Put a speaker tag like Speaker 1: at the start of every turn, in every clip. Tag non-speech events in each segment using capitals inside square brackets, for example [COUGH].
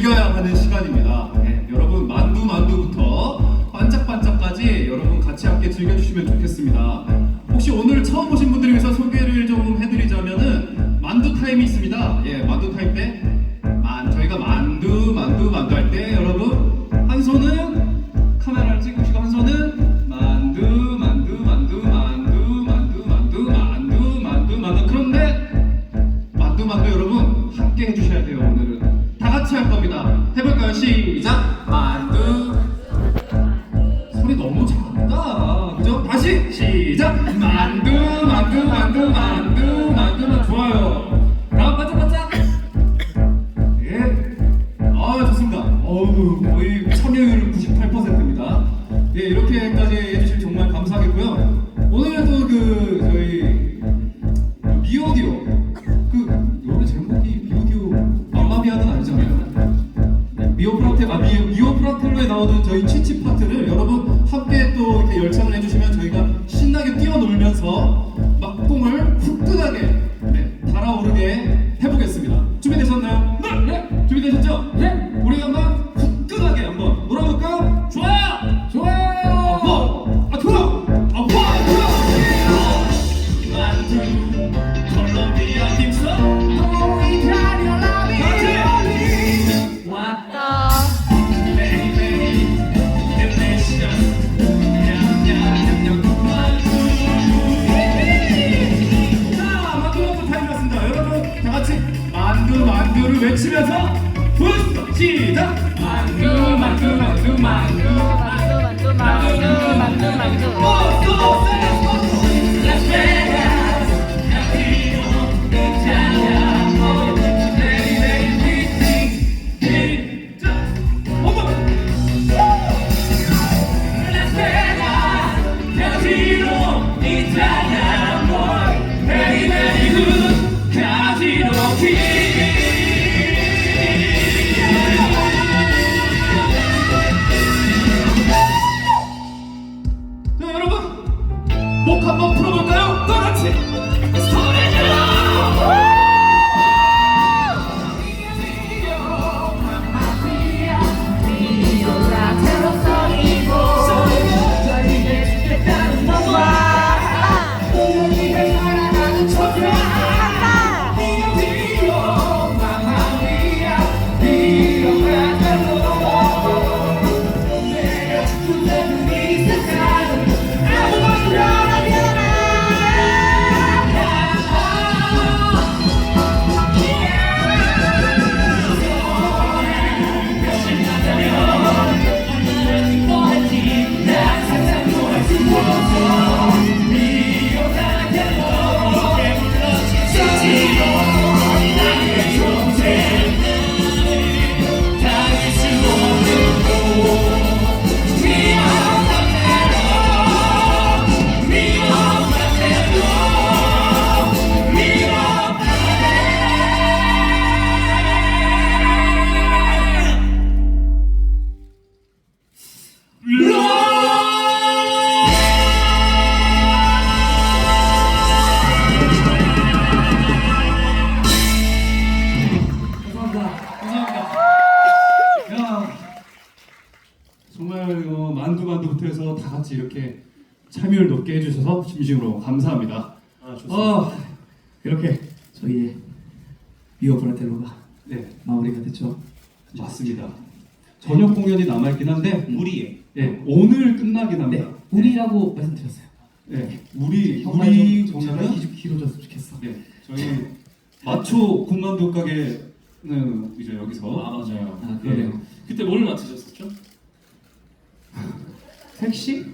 Speaker 1: 즐겨야 예 이렇게 정말 어, 만두 만두부터 해서 다 같이 이렇게 참여를 높게 해주셔서 진심으로 감사합니다.
Speaker 2: 아 좋습니다.
Speaker 1: 아, 이렇게
Speaker 2: 저희의 미오 브라텔로가
Speaker 1: 네
Speaker 2: 마무리가 됐죠.
Speaker 1: 맞습니다. 저녁 공연이 남아있긴 한데
Speaker 2: 우리의
Speaker 1: 네, 오늘 끝나긴
Speaker 2: 네
Speaker 1: 합니다.
Speaker 2: 우리라고 말씀드렸어요.
Speaker 1: 네, 우리
Speaker 2: 정말
Speaker 1: 우리
Speaker 2: 좀 기- 길어졌으면 좋겠어.
Speaker 1: 네, 저희 마초 군만두 가게는 이제 여기서
Speaker 3: 아, 맞아요.
Speaker 2: 아 그러네요.
Speaker 3: 그때 뭘 맡으셨었죠?
Speaker 2: 섹시?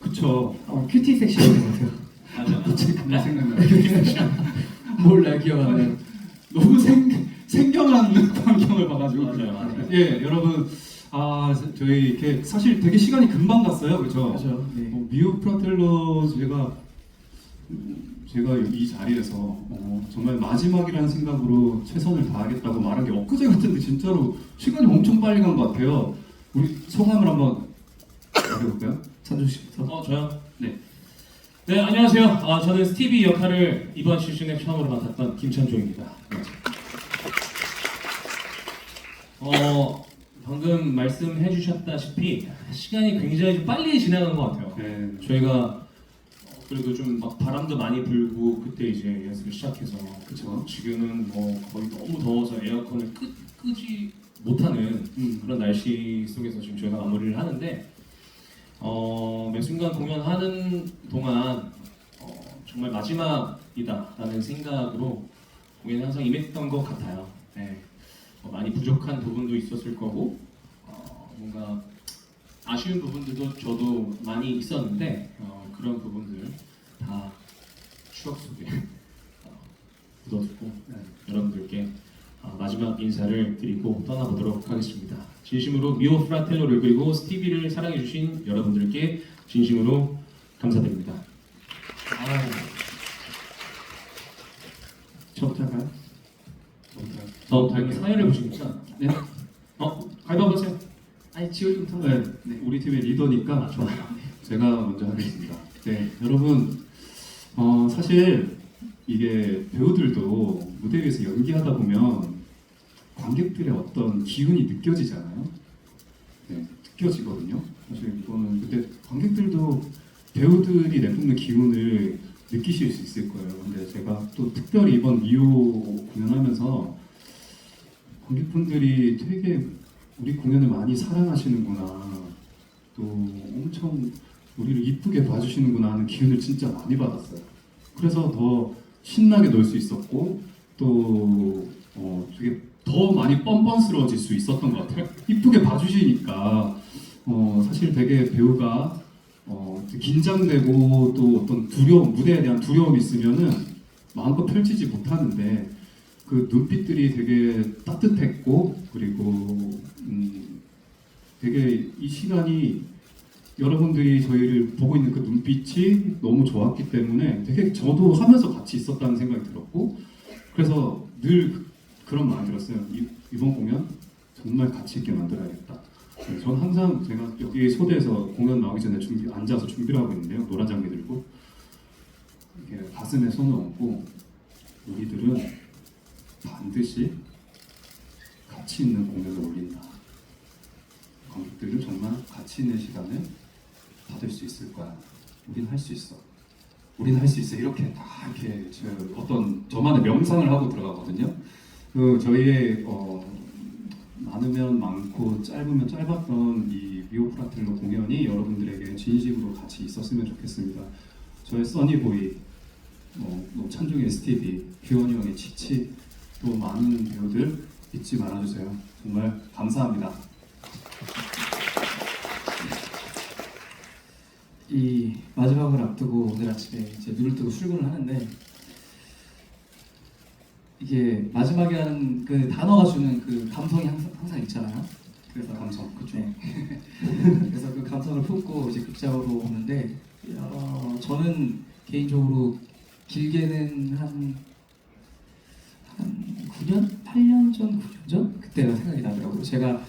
Speaker 1: 그쵸.
Speaker 2: 어 큐티 섹시였던 것 같아요.
Speaker 3: 맞아.
Speaker 1: 갑자기 그날 생각나요.
Speaker 2: 몰라 기억 안 나요.
Speaker 1: 너무 생, 생경한 광경을 봐가지고
Speaker 3: 맞아요, 맞아요.
Speaker 1: 예 여러분 아 저희 이렇게 사실 되게 시간이 금방 갔어요 그죠
Speaker 2: 맞아요. 네.
Speaker 1: 어, 미우 프라텔로 제가 음, 제가 이 자리에서 어, 정말 마지막이라는 생각으로 최선을 다하겠다고 말한 게 엊그제 같은데 진짜로 시간이 엄청 빨리 간 것 같아요 우리 소감을 한번 해볼까요?
Speaker 2: 찬조 씨부터.
Speaker 3: 어 저요?
Speaker 1: 네
Speaker 3: 네, 안녕하세요. 아, 저는 스티비 역할을 이번 시즌에 처음으로 맡았던 김찬종입니다. 네. 어, 방금 말씀해 주셨다시피 시간이 굉장히 좀 빨리 지나간 것 같아요.
Speaker 1: 네.
Speaker 3: 저희가 그래도 좀 막 바람도 많이 불고 그때 이제 연습을 시작해서
Speaker 1: 그쵸.
Speaker 3: 지금은 뭐 거의 너무 더워서 에어컨을 끄, 끄지 못하는
Speaker 1: 음.
Speaker 3: 그런 날씨 속에서 지금 저희가 마무리를 하는데 어, 매 순간 공연하는 동안 어, 정말 마지막이다라는 생각으로 공연에 항상 임했던 것 같아요. 네. 어, 많이 부족한 부분도 있었을 거고 어, 뭔가 아쉬운 부분들도 저도 많이 있었는데 어, 그런 부분들 다 추억 속에 어, 묻어두고 네, 여러분들께 어, 마지막 인사를 드리고 떠나보도록 하겠습니다. 진심으로 미오 프라텔로를 그리고 스티비를 사랑해주신 여러분들께 진심으로 감사드립니다.
Speaker 1: 아,
Speaker 3: 저부터 할까요?
Speaker 1: 저부터요?
Speaker 3: 저부터 할게요. 사연을 보시니까
Speaker 1: 네.
Speaker 3: 어? 가위바위보 하세요.
Speaker 2: 아니 지호님부터.
Speaker 1: 네, 네, 우리 팀의 리더니까 제가 먼저 하겠습니다. 네, 여러분, 어, 사실 이게 배우들도 무대 위에서 연기하다 보면 관객들의 어떤 기운이 느껴지잖아요. 네, 느껴지거든요. 사실 이거는 근데 관객들도 배우들이 내뿜는 기운을 느끼실 수 있을 거예요. 근데 제가 또 특별히 이번 미오 공연하면서 관객분들이 되게 우리 공연을 많이 사랑하시는구나. 또 엄청 우리를 이쁘게 봐주시는구나 하는 기운을 진짜 많이 받았어요. 그래서 더 신나게 놀 수 있었고 또 더 많이 뻔뻔스러워질 수 있었던 것 같아요. 이쁘게 봐주시니까 어, 사실 되게 배우가 어, 긴장되고 또 어떤 두려움 무대에 대한 두려움이 있으면은 마음껏 펼치지 못하는데 그 눈빛들이 되게 따뜻했고 그리고 음, 되게 이 시간이 여러분들이 저희를 보고 있는 그 눈빛이 너무 좋았기 때문에 되게 저도 하면서 같이 있었다는 생각이 들었고 그래서 늘 그- 그런 마음이 들었어요. 이, 이번 공연 정말 가치 있게 만들어야겠다. 네, 저는 항상 제가 여기 소대에서 공연 나오기 전에 준비 앉아서 준비를 하고 있는데요. 노란 장비 들고 이렇게 가슴에 손을 얹고 우리들은 반드시 가치 있는 공연을 올린다. 관객들은 정말 가치 있는 시간을 받을 수 있을 거야. 우린 할수 있어. 우린 할수 있어. 이렇게 다 이렇게 저 어떤 저만의 명상을 하고 들어가거든요. 그 저희의 어, 많으면 많고 짧으면 짧았던 이 미오프라텔로 공연이 여러분들에게 진심으로 같이 있었으면 좋겠습니다. 저의 써니보이, 뭐, 뭐 찬종의 스티비, 규현이 형의 치치, 또 많은 배우들 잊지 말아주세요. 정말 감사합니다.
Speaker 2: 이 마지막을 앞두고 오늘 아침에 이제 눈을 뜨고 출근을 하는데 이게 마지막이라는 그 단어가 주는 그 감성이 항상, 항상 있잖아요. 그래서
Speaker 1: 감성, 그쵸.
Speaker 2: 네. [LAUGHS] 그래서 그 감성을 품고 이제 극장으로 오는데 어, 저는 개인적으로 길게는 한, 한 9년, 8년 전, 9년 전 그때가 생각이 나더라고요. 제가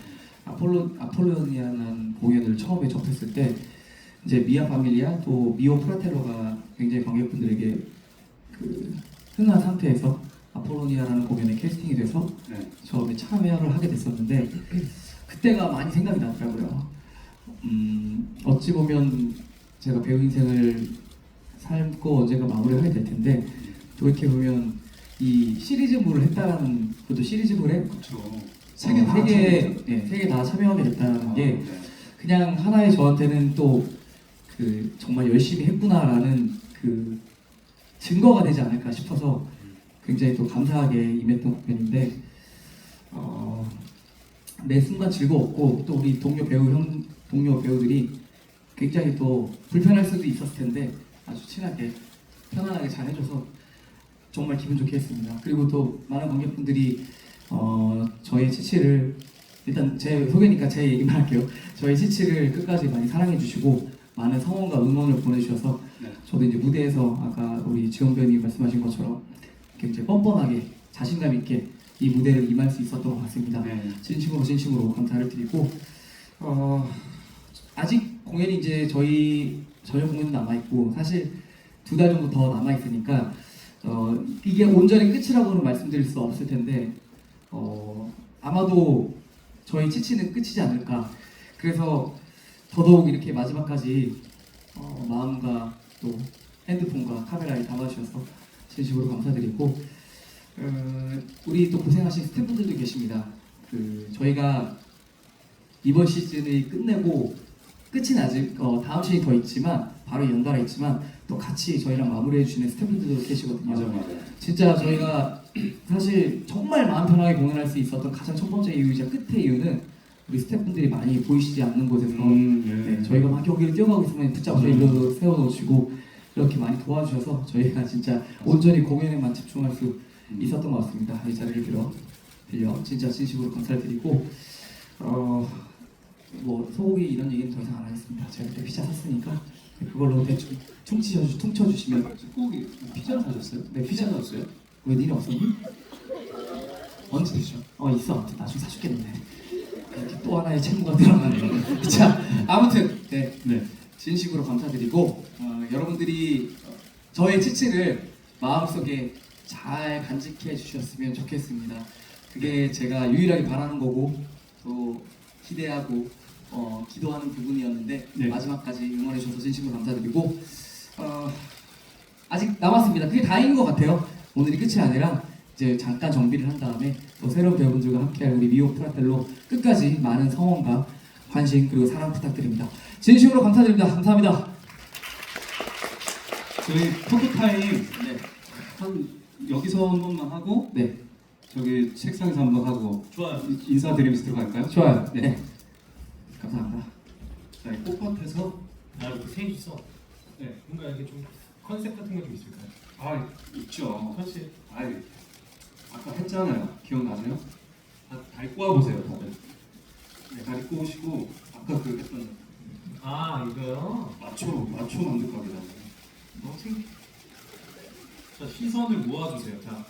Speaker 2: 아폴로 아폴로니아라는 공연을 처음에 접했을 때 이제 미아 파밀리아 또 미오 프라텔로가 굉장히 관객분들에게 그 흔한 상태에서 아폴로니아라는 공연에 캐스팅이 돼서
Speaker 1: 네.
Speaker 2: 처음에 참여를 하게 됐었는데 그때가 많이 생각이 나더라고요. 음, 어찌 보면 제가 배우 인생을 삶고 언젠가 마무리를 하게 될 텐데 돌이켜 보면 이 시리즈물을 했다라는 그것도 시리즈물에
Speaker 1: 그렇죠.
Speaker 2: 세개 세개 네, 세개 다 참여하게 됐다는 게 그냥 하나의 저한테는 또 그 정말 열심히 했구나라는 그 증거가 되지 않을까 싶어서 굉장히 또 감사하게 임했던 공연인데 어, 매 순간 즐거웠고 또 우리 동료 배우 형 동료 배우들이 굉장히 또 불편할 수도 있었을 텐데 아주 친하게 편안하게 잘 해줘서 정말 기분 좋게 했습니다. 그리고 또 많은 관객분들이 어, 저희 치치를 일단 제 소개니까 제 얘기만 할게요. 저희 치치를 끝까지 많이 사랑해 주시고 많은 성원과 응원을 보내주셔서
Speaker 1: 네.
Speaker 2: 저도 이제 무대에서 아까 우리 지원 배우님이 말씀하신 것처럼 굉장히 뻔뻔하게 자신감 있게 이 무대를 임할 수 있었던 것 같습니다.
Speaker 1: 네.
Speaker 2: 진심으로 진심으로 감사를 드리고 어, 아직 공연이 이제 저희 저녁 공연도 남아 있고 사실 두 달 정도 더 남아 있으니까 어, 이게 온전히 끝이라고는 말씀드릴 수 없을 텐데 어, 아마도 저희 치치는 끝이지 않을까. 그래서 더더욱 이렇게 마지막까지 어, 마음과 또 핸드폰과 카메라에 담아주셔서 진심으로 감사드리고 어, 우리 또 고생하신 스태프분들도 계십니다. 그 저희가 이번 시즌을 끝내고 끝은 아직 어, 다음 시즌이 더 있지만 바로 연달아 있지만 또 같이 저희랑 마무리해 주시는 스태프분들도 계시거든요.
Speaker 1: 맞아요.
Speaker 2: 진짜 저희가 사실 정말 마음 편하게 공연할 수 있었던 가장 첫 번째 이유이자 끝의 이유는 우리 스태프분들이 많이 보이시지 않는 곳에서 네, 저희가 막 여기를 뛰어가고 있으면 붙잡아서 일로 세워놓으시고 이렇게 많이 도와주셔서 저희가 진짜 온전히 공연에만 집중할 수 있었던 것 같습니다. 이 자리를 빌어 빌려 진짜 진심으로 감사를 드리고 어뭐 소고기 이런 얘기는 더 이상 안 하겠습니다. 제가 그때 피자 샀으니까 그걸로 대충 퉁치셔 퉁쳐주시면
Speaker 1: 소고기 피자를 사셨어요?
Speaker 2: 네 피자
Speaker 1: 사셨어요?
Speaker 2: 왜 니네 없었니?
Speaker 1: 언제 드시죠?
Speaker 2: 어 있어 나중에. 이렇게 또 하나의 채무가 들어가네요. [LAUGHS] 자 아무튼 네
Speaker 1: 네.
Speaker 2: 진심으로 감사드리고 어, 여러분들이 어, 저의 치치를 마음속에 잘 간직해 주셨으면 좋겠습니다. 그게 제가 유일하게 바라는 거고 또 기대하고 어, 기도하는 부분이었는데
Speaker 1: 네.
Speaker 2: 마지막까지 응원해 주셔서 진심으로 감사드리고 어, 아직 남았습니다. 그게 다행인 것 같아요. 오늘이 끝이 아니라 이제 잠깐 정비를 한 다음에 또 새로운 배우분들과 함께할 우리 미오 프라텔로 끝까지 많은 성원과 관심 그리고 사랑 부탁드립니다. 진심으로 감사드립니다. 감사합니다.
Speaker 1: 저희 토크 타임
Speaker 2: 네.
Speaker 1: 한 여기서 한 번만 하고
Speaker 2: 네.
Speaker 1: 저기 책상에서 한 번 하고
Speaker 3: 좋아요.
Speaker 1: 인사드리면서 들어갈까요?
Speaker 2: 좋아요.
Speaker 1: 네.
Speaker 2: 네. 감사합니다.
Speaker 1: 자, 이 꽃밭에서
Speaker 3: 아 이렇게 셋 있어. 네, 뭔가 이렇게 좀 컨셉 같은 거 좀 있을까요?
Speaker 1: 아 있죠.
Speaker 3: 컨셉.
Speaker 1: 아 아까 했잖아요. 기억나세요? 다, 다리 꼬아보세요, 다들. 네, 다리 꼬으시고 아까 그 했던
Speaker 3: 아 이거요.
Speaker 1: 마초 마초 만두각이다.
Speaker 3: 너무 생. 자 시선을 모아주세요. 자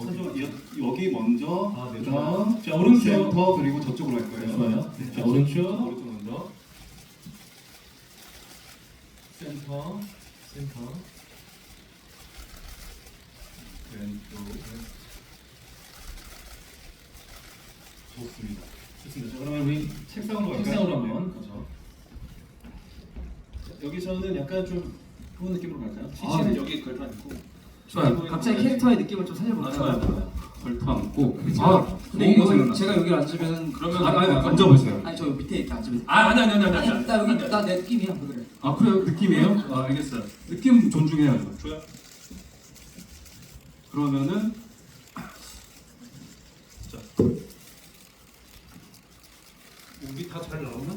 Speaker 1: 여, 여기 먼저
Speaker 3: 아, 네,
Speaker 1: 그다음
Speaker 3: 자, 오른쪽.
Speaker 1: 센터 그리고 저쪽으로 갈 거예요.
Speaker 3: 좋아요.
Speaker 1: 네,
Speaker 3: 자 오른쪽 오른쪽 먼저. 센터 센터. 왼쪽. 좋습니다. 자 그러면 우리
Speaker 1: 책상으로 갈까요?
Speaker 3: 책상으로
Speaker 1: 네.
Speaker 3: 한번 가죠. 자, 여기서는 약간 좀 그런 느낌으로 갈까요?
Speaker 2: 아,
Speaker 3: 치치는
Speaker 2: 네.
Speaker 3: 여기 걸터 있고.
Speaker 2: 좋아요. 갑자기 캐릭터의 느낌을 좀
Speaker 3: 아,
Speaker 2: 살려볼까요?
Speaker 3: 좋아요.
Speaker 1: 걸터 앉고
Speaker 2: 아, 근데 이거. 제가 여기 앉으면
Speaker 3: 그러면
Speaker 1: 아니, 아니, 앉아보세요.
Speaker 2: 아니 저 밑에 이렇게 앉으면
Speaker 3: 아 아니 아니 아니 아니.
Speaker 2: 아니 나 여기 나 내 느낌이야 그래.
Speaker 1: 아 그래요? 느낌이에요? 아 알겠어요. 느낌 존중해야죠.
Speaker 3: 좋아요.
Speaker 1: 그러면은
Speaker 3: 자. 우리 다잘 나오나?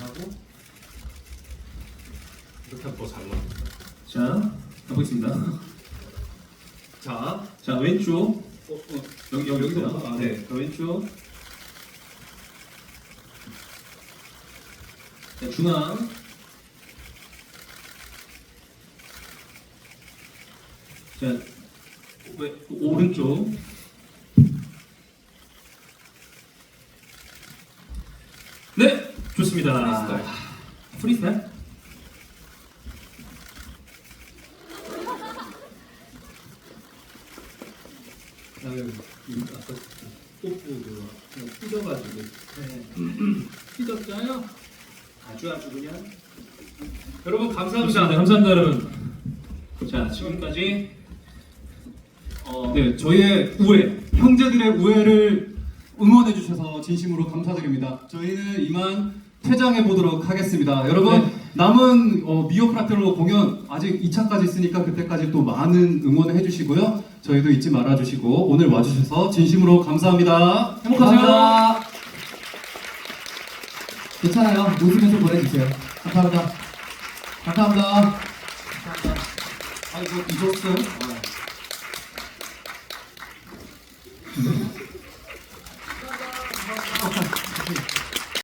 Speaker 3: 하고 이렇게 더잘 나옵니다. 자, 가보겠습니다. 자, 자 왼쪽. 어, 어, 여기 여기 여기서 아, 네. 자, 왼쪽. 자, 중앙. 자, 왜 오른쪽. 네, 좋습니다.
Speaker 1: 프리스타일.
Speaker 3: 프리스타일? 아유, 이 아까 뽀뽀 그 그냥 삐져가지고 삐졌어요? 아주 아주 그냥 여러분 감사합니다. 네, 감사합니다, 여러분. 자, 지금까지 어,
Speaker 1: 네, 저희의 우애, 형제들의 우애를 응원해 주셔서 진심으로 감사드립니다. 저희는 이만 퇴장해 보도록 하겠습니다. 여러분
Speaker 3: 네.
Speaker 1: 남은 어, 미오프라텔로 공연 아직 2차까지 있으니까 그때까지 또 많은 응원을 해주시고요. 저희도 잊지 말아주시고 오늘 와주셔서 진심으로 감사합니다. 행복하세요.
Speaker 2: 감사합니다. 괜찮아요. 웃으면서 보내주세요. 감사합니다. 감사합니다. 감사합니다.
Speaker 1: 아 이거 이것은